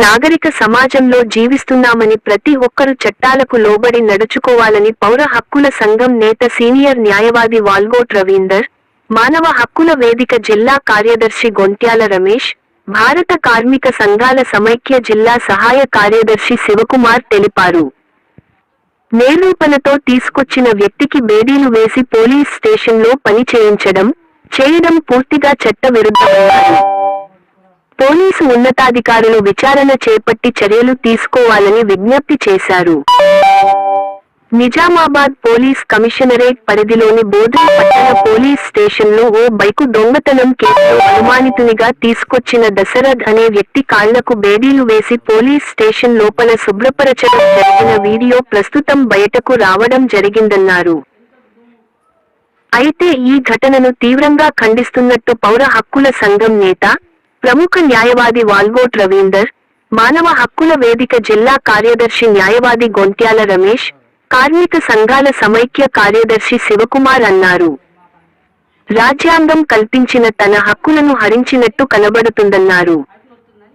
నాగరిక సమాజంలో జీవిస్తున్నామని ప్రతి ఒక్కరూ చట్టాలకు లోబడి నడుచుకోవాలని పౌర హక్కుల సంఘం నేత సీనియర్ న్యాయవాది వాల్గోట్ రవీందర్ మానవ హక్కుల వేదిక జిల్లా కార్యదర్శి గొంట్యాల రమేష్ భారత కార్మిక సంఘాల సమైక్య జిల్లా సహాయ కార్యదర్శి శివకుమార్ తెలిపారు. నేరూపణతో తీసుకొచ్చిన వ్యక్తికి బేడీలు వేసి పోలీస్ స్టేషన్లో పని చేయించడం చేయడం పూర్తిగా చట్ట పోలీసు ఉన్నతాధికారులు విచారణ చేపట్టి చర్యలు తీసుకోవాలని విజ్ఞప్తి చేశారు. నిజామాబాద్ పోలీస్ కమిషనరేట్ పరిధిలోని బోధన పట్టణ పోలీస్ స్టేషన్లో ఓ బైకు దొంగతనం కేసులో అనుమానితునిగా తీసుకొచ్చిన దశరథ్ అనే వ్యక్తి కాళ్ళకు బేడీలు వేసి పోలీస్ స్టేషన్ లోపల శుభ్రపరచడం జరిగిన వీడియో ప్రస్తుతం బయటకు రావడం జరిగిందన్నారు. అయితే ఈ ఘటనను తీవ్రంగా ఖండిస్తున్నట్టు పౌర హక్కుల సంఘం నేత ప్రముఖ న్యాయవాది వాల్వోట్ రవీందర్ మానవ హక్కుల వేదిక జిల్లా కార్యదర్శి న్యాయవాది గొంట్యాల రమేష్ కార్మిక సంఘాల సమైక్య కార్యదర్శి శివకుమార్ అన్నారు. రాజ్యాంగం కల్పించిన తన హక్కులను హరించినట్టు కనబడుతుందన్నారు.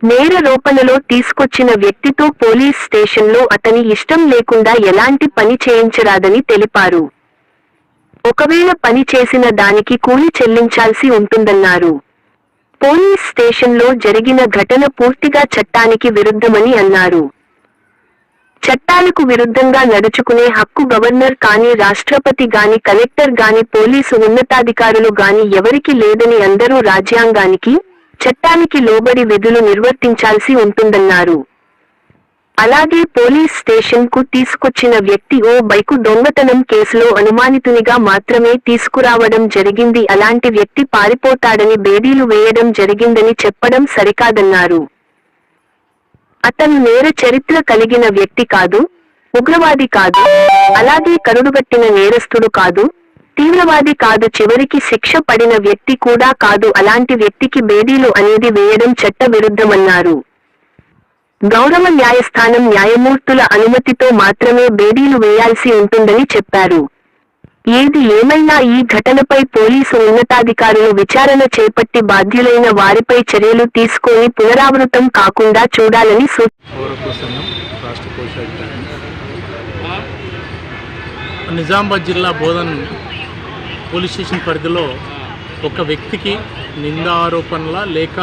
నేర నేరరోపణలో తీసుకొచ్చిన వ్యక్తితో పోలీస్ స్టేషన్లో అతని ఇష్టం లేకుండా ఎలాంటి పని చేయించరాదని తెలిపారు. ఒకవేళ పని చేసిన దానికి కూలి చెల్లించాల్సి ఉంటుందన్నారు. పోలీస్ స్టేషన్లో జరిగిన ఘటన పూర్తిగా చట్టానికి విరుద్ధమని అన్నారు. చట్టాలకు విరుద్ధంగా నడుచుకునే హక్కు గవర్నర్ కానీ రాష్ట్రపతి గాని కలెక్టర్ గాని పోలీసు ఉన్నతాధికారులు గాని ఎవరికి లేదని అందరూ రాజ్యాంగానికి చట్టానికి లోబడి విధులు నిర్వర్తించాల్సి ఉంటుందన్నారు. అలాగే పోలీస్ స్టేషన్కు తీసుకొచ్చిన వ్యక్తి ఓ బైకు దొంగతనం కేసులో అనుమానితునిగా మాత్రమే తీసుకురావడం జరిగింది. అలాంటి వ్యక్తి పారిపోతాడని బేడీలు వేయడం జరిగిందని చెప్పడం సరికాదన్నారు. అతను నేర చరిత్ర కలిగిన వ్యక్తి కాదు ఉగ్రవాది కాదు అలాగే కరుడుగట్టిన నేరస్తుడు కాదు తీవ్రవాది కాదు చివరికి శిక్ష పడిన వ్యక్తి కూడా కాదు. అలాంటి వ్యక్తికి బేడీలు అనేది వేయడం చట్ట విరుద్ధమన్నారు గౌరవ న్యాయస్థానం న్యాయమూర్తుల అనుమతితో మాత్రమే బేడీలు వేయాల్సి ఉంటుందని చెప్పారు. ఏది ఏమైనా ఈ ఘటనపై పోలీసు ఉన్నతాధికారులు విచారణ చేపట్టి బాధ్యులైన వారిపై చర్యలు తీసుకొని పునరావృతం కాకుండా చూడాలని నిజామాబాద్ జిల్లా బోధన్ పోలీస్ స్టేషన్ పరిధిలో ఒక వ్యక్తికి నిందారోపణల లేక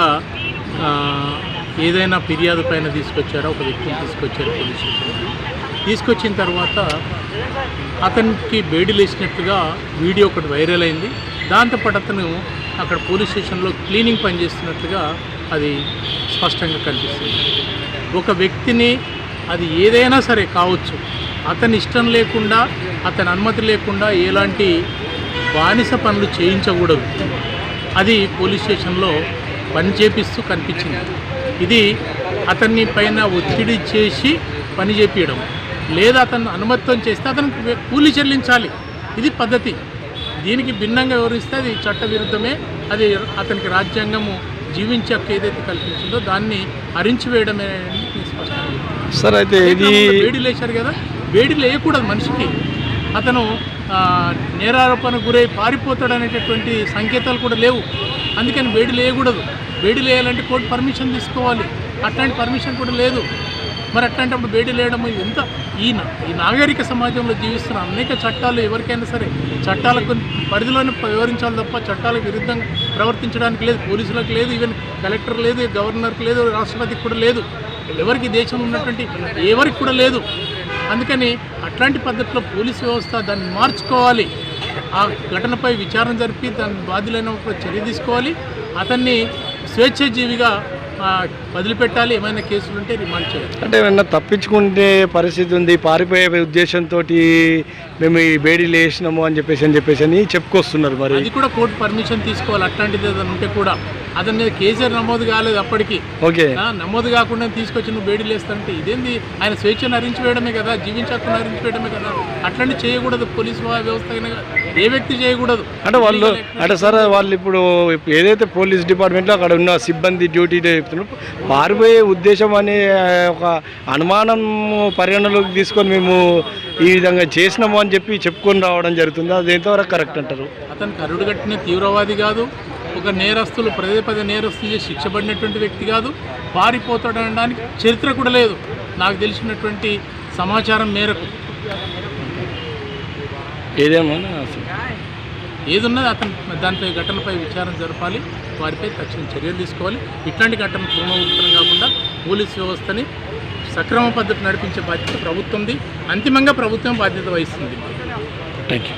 ఏదైనా ఫిర్యాదు పైన తీసుకొచ్చారో? ఒక వ్యక్తిని తీసుకొచ్చారు పోలీస్ తీసుకొచ్చిన తర్వాత అతనికి బేడీలు వేసినట్టుగా వీడియో ఒకటి వైరల్ అయింది. దాంతోపాటు అతను అక్కడ పోలీస్ స్టేషన్లో క్లీనింగ్ పనిచేస్తున్నట్లుగా అది స్పష్టంగా కనిపిస్తుంది. ఒక వ్యక్తిని అది ఏదైనా సరే కావచ్చు అతని ఇష్టం లేకుండా అతని అనుమతి లేకుండా ఎలాంటి బానిస పనులు చేయించకూడదు. అది పోలీస్ స్టేషన్లో పని చేపిస్తూ కనిపించింది. ఇది అతన్ని పైన ఒత్తిడి చేసి పని చేపించడం లేదా అతను అనుమతితో చేస్తే అతనికి కూలి చెల్లించాలి. ఇది పద్ధతి. దీనికి భిన్నంగా వివరిస్తే అది చట్ట విరుద్ధమే అది అతనికి రాజ్యాంగము జీవించే హక్కు ఏదైతే కల్పించిందో దాన్ని చెప్తున్నాను. సార్ అయితే ఇది వేడి లేచారు కదా వేడి లేయకూడదు మనిషికి. అతను నేరారోపణకు గురై పారిపోతాడు అనేటటువంటి సంకేతాలు కూడా లేవు. అందుకని వేడి లేయకూడదు. వేడి లేయాలంటే కోర్టు పర్మిషన్ తీసుకోవాలి. అట్లాంటి పర్మిషన్ కూడా లేదు. మరి అట్లాంటప్పుడు వేడి లేయడం ఎంత? ఈ ఈ నాగరిక సమాజంలో జీవిస్తున్న అనేక చట్టాలు ఎవరికైనా సరే చట్టాలకు పరిధిలోనే వివరించాలి తప్ప చట్టాలకు విరుద్ధంగా ప్రవర్తించడానికి లేదు. పోలీసులకు లేదు. ఈవెన్ కలెక్టర్ లేదు గవర్నర్కి లేదు రాష్ట్రపతికి కూడా లేదు. ఎవరికి దేశం ఉన్నటువంటి ఎవరికి కూడా లేదు. అందుకని అట్లాంటి పద్ధతిలో పోలీస్ వ్యవస్థ దాన్ని మార్చుకోవాలి. ఆ ఘటనపై విచారణ జరిపి దాని బాధ్యులైన చర్య తీసుకోవాలి. అతన్ని స్వేచ్ఛాజీవిగా వదిలిపెట్టాలి. ఏమైనా కేసులు ఉంటే రిమాండ్ చేయాలి. అంటే ఏమన్నా తప్పించుకునే పరిస్థితి ఉంది. పారిపోయే ఉద్దేశంతో మేము ఈ బేడీలు వేసినాము అని చెప్పేసి అని చెప్పేసి అని చెప్పుకొస్తున్నారు మరి. అది కూడా కోర్టు పర్మిషన్ తీసుకోవాలి. అట్లాంటిది ఏదైనా ఉంటే కూడా. అతని మీద కేసీఆర్ నమోదు కాలేదు అప్పటికి. నమోదు కాకుండా తీసుకొచ్చి నువ్వు బేడీలు వేస్తానంటే ఇదేంది? ఆయన స్వేచ్ఛను హరించివేయడమే కదా జీవించకుండా హరించివేయడమే కదా. అట్లాంటి చేయకూడదు పోలీసు వ్యవస్థ ఏ వ్యక్తి చేయకూడదు. అంటే వాళ్ళు అంటే సార్ వాళ్ళు ఇప్పుడు ఇప్పుడు ఏదైతే పోలీస్ డిపార్ట్మెంట్లో అక్కడ ఉన్న సిబ్బంది డ్యూటీ చెప్తున్నారు పారిపోయే ఉద్దేశం అనే ఒక అనుమానం పరిగణలోకి తీసుకొని మేము ఈ విధంగా చేసినాము అని చెప్పి చెప్పుకొని రావడం జరుగుతుంది. అది ఎంతవరకు కరెక్ట్ అంటారు? అతను కరుడు కట్టిన తీవ్రవాది కాదు. ఒక నేరస్తులు పదే పదే నేరస్తులు చేసి శిక్ష పడినటువంటి వ్యక్తి కాదు పారిపోతాడు అనడానికి చరిత్ర కూడా లేదు. నాకు తెలిసినటువంటి సమాచారం మేరకు. ఏదేమన్నా అసలు? ఏదున్నది అతను దానిపై ఘటనపై విచారణ జరపాలి. వారిపై తక్షణ చర్యలు తీసుకోవాలి. ఇట్లాంటి ఘటనలు పునరావృతం కాకుండా పోలీస్ వ్యవస్థని సక్రమ పద్ధతి నడిపించే బాధ్యత ప్రభుత్వంది. అంతిమంగా ప్రభుత్వం బాధ్యత వహిస్తుంది. Thank you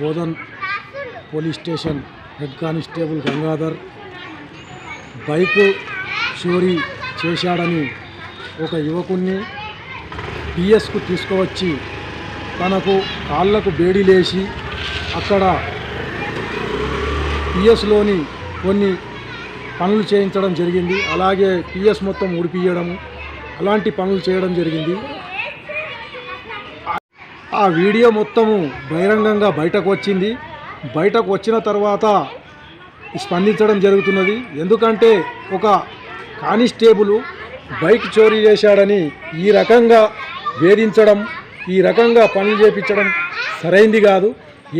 Bodhan police station head constable Gangadhar bike చోరీ చేశాడని ఒక యువకుణ్ణి పిఎస్కు తీసుకువచ్చి తనకు కాళ్ళకు బేడీలేసి అక్కడ పిఎస్లోని కొన్ని పనులు చేయించడం జరిగింది. అలాగే పిఎస్ మొత్తం ఉడిపియడము అలాంటి పనులు చేయడం జరిగింది. ఆ వీడియో మొత్తము బహిరంగంగా బయటకు వచ్చింది. బయటకు వచ్చిన తర్వాత స్పందించడం జరుగుతున్నది. ఎందుకంటే ఒక కానిస్టేబుల్ బైక్ చోరీ చేశాడని ఈ రకంగా వేధించడం ఈ రకంగా పనులు చేపించడం సరైంది కాదు.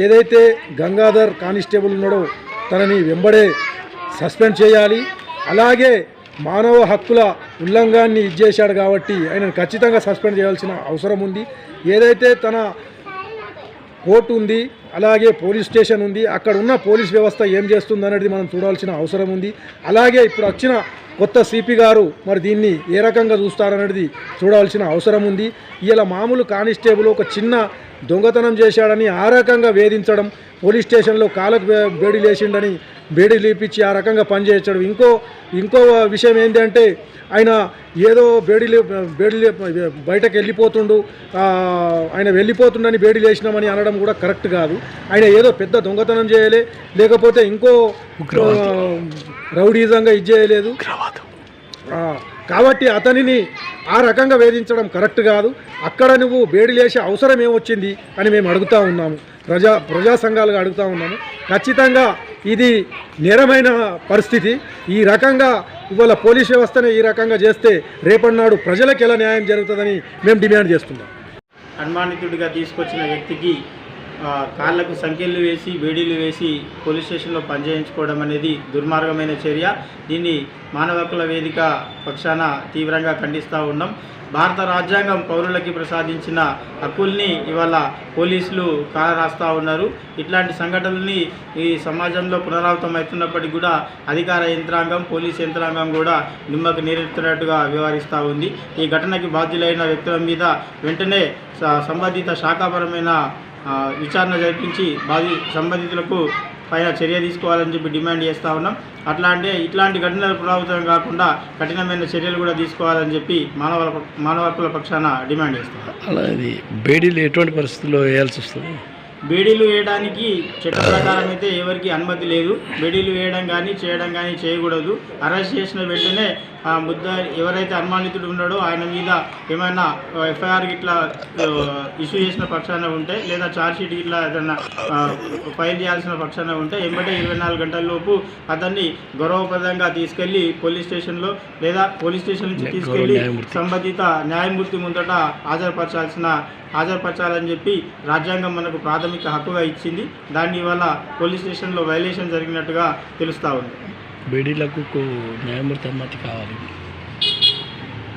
ఏదైతే గంగాధర్ కానిస్టేబుల్ ఉన్నాడో తనని వెంబడే సస్పెండ్ చేయాలి. అలాగే మానవ హక్కుల ఉల్లంఘాన్ని ఇచ్చేశాడు కాబట్టి ఆయనను ఖచ్చితంగా సస్పెండ్ చేయాల్సిన అవసరం ఉంది. ఏదైతే తన కోర్టు ఉంది అలాగే పోలీస్ స్టేషన్ ఉంది. అక్కడ ఉన్న పోలీస్ వ్యవస్థ ఏం చేస్తుంది అనేది మనం చూడాల్సిన అవసరం ఉంది. అలాగే ఇప్పుడు వచ్చిన కొత్త సిపి గారు మరి దీన్ని ఏ రకంగా చూస్తారనేది చూడాల్సిన అవసరం ఉంది. ఇలా మామూలు కానిస్టేబుల్ ఒక చిన్న దొంగతనం చేశాడని ఆ రకంగా వేధించడం పోలీస్ స్టేషన్లో కాలకు బేడి లేచిండని బేడి లేపించి ఆ రకంగా పనిచేయచ్చడం ఇంకో ఇంకో విషయం ఏంటంటే ఆయన ఏదో బేడి బేడి బయటకు వెళ్ళిపోతుండు ఆయన వెళ్ళిపోతుండని బేడి లేచినామని అనడం కూడా కరెక్ట్ కాదు. ఆయన ఏదో పెద్ద దొంగతనం చేయలే లేకపోతే ఇంకో రౌడీజంగా ఇది చేయలేదు. ఆ, కాబట్టి అతనిని ఆ రకంగా వేధించడం కరెక్ట్ కాదు. అక్కడ నువ్వు బేడి లేసే అవసరం ఏమొచ్చింది అని మేము అడుగుతా ఉన్నాము. ప్రజా ప్రజా సంఘాలుగా అడుగుతా ఉన్నాము. ఖచ్చితంగా ఇది నేరమైన పరిస్థితి. ఈ రకంగా ఇవాళ పోలీస్ వ్యవస్థనే ఈ రకంగా చేస్తే రేపన్నాడు ప్రజలకు ఎలా న్యాయం జరుగుతుందని మేము డిమాండ్ చేస్తున్నాం. అనుమానితుడిగా తీసుకొచ్చిన వ్యక్తికి కాళ్ళకు సంఖ్యలు వేసి వేడీలు వేసి పోలీస్ స్టేషన్లో పనిచేయించుకోవడం అనేది దుర్మార్గమైన చర్య. దీన్ని మానవ హక్కుల వేదిక పక్షాన తీవ్రంగా ఖండిస్తూ ఉన్నాం. భారత రాజ్యాంగం పౌరులకి ప్రసాదించిన హక్కుల్ని ఇవాళ పోలీసులు కాలరాస్తూ ఉన్నారు. ఇట్లాంటి సంఘటనల్ని ఈ సమాజంలో పునరావృతం అవుతున్నప్పటికీ కూడా అధికార యంత్రాంగం పోలీస్ యంత్రాంగం కూడా నిమ్మకు నీరెత్తినట్టుగా వ్యవహరిస్తూ ఉంది. ఈ ఘటనకి బాధ్యులైన వ్యక్తుల మీద వెంటనే సంబంధిత శాఖాపరమైన విచారణ జరిపించి బాధి సంబంధితులకు పైన చర్య తీసుకోవాలని చెప్పి డిమాండ్ చేస్తూ ఉన్నాం. అట్లా అంటే ఇట్లాంటి ఘటనలు పునరావృతం కాకుండా కఠినమైన చర్యలు కూడా తీసుకోవాలని చెప్పి మానవ మానవ హక్కుల పక్షాన డిమాండ్ చేస్తాం అలా ఇది బేడీలు ఎటువంటి పరిస్థితుల్లో వేయాల్సి వస్తుంది? బేడీలు వేయడానికి చట్ట ప్రకారం అయితే ఎవరికి అనుమతి లేదు. బేడీలు వేయడం కానీ చేయడం కానీ చేయకూడదు. అరెస్ట్ చేసిన వెంటనే ముద్ద ఎవరైతే అనుమానితుడు ఉన్నాడో ఆయన మీద ఏమైనా ఎఫ్ఐఆర్ ఇట్లా ఇష్యూ చేసిన పక్షాన ఉంటే లేదా ఛార్జ్ షీట్ ఇట్లా ఏదైనా ఫైల్ చేయాల్సిన పక్షాన ఉంటే ఎంబటే ఇరవై నాలుగు గంటల లోపు అతన్ని గౌరవప్రదంగా తీసుకెళ్ళి పోలీస్ స్టేషన్లో లేదా పోలీస్ స్టేషన్ నుంచి తీసుకెళ్ళి. సంబంధిత న్యాయమూర్తి ముందట హాజరుపరచాల్సిన హాజరుపరచాలని చెప్పి రాజ్యాంగం మనకు ప్రాథమిక హక్కుగా ఇచ్చింది దాన్ని ఇవాళ పోలీస్ స్టేషన్లో వైలేషన్ జరిగినట్టుగా తెలుస్తూ ఉంది బేడీలకు న్యాయమూర్తి అనుమతి కావాలి.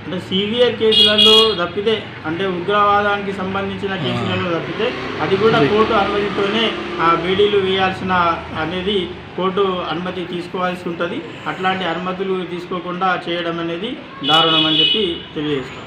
అంటే సివియర్ కేసులలో తప్పితే అంటే ఉగ్రవాదానికి సంబంధించిన కేసులలో తప్పితే అది కూడా కోర్టు అనుమతితోనే ఆ బేడీలు వేయాల్సిన అనేది కోర్టు అనుమతి తీసుకోవాల్సి ఉంటుంది. అట్లాంటి అనుమతులు తీసుకోకుండా చేయడం అనేది దారుణం అని చెప్పి తెలియజేస్తాం.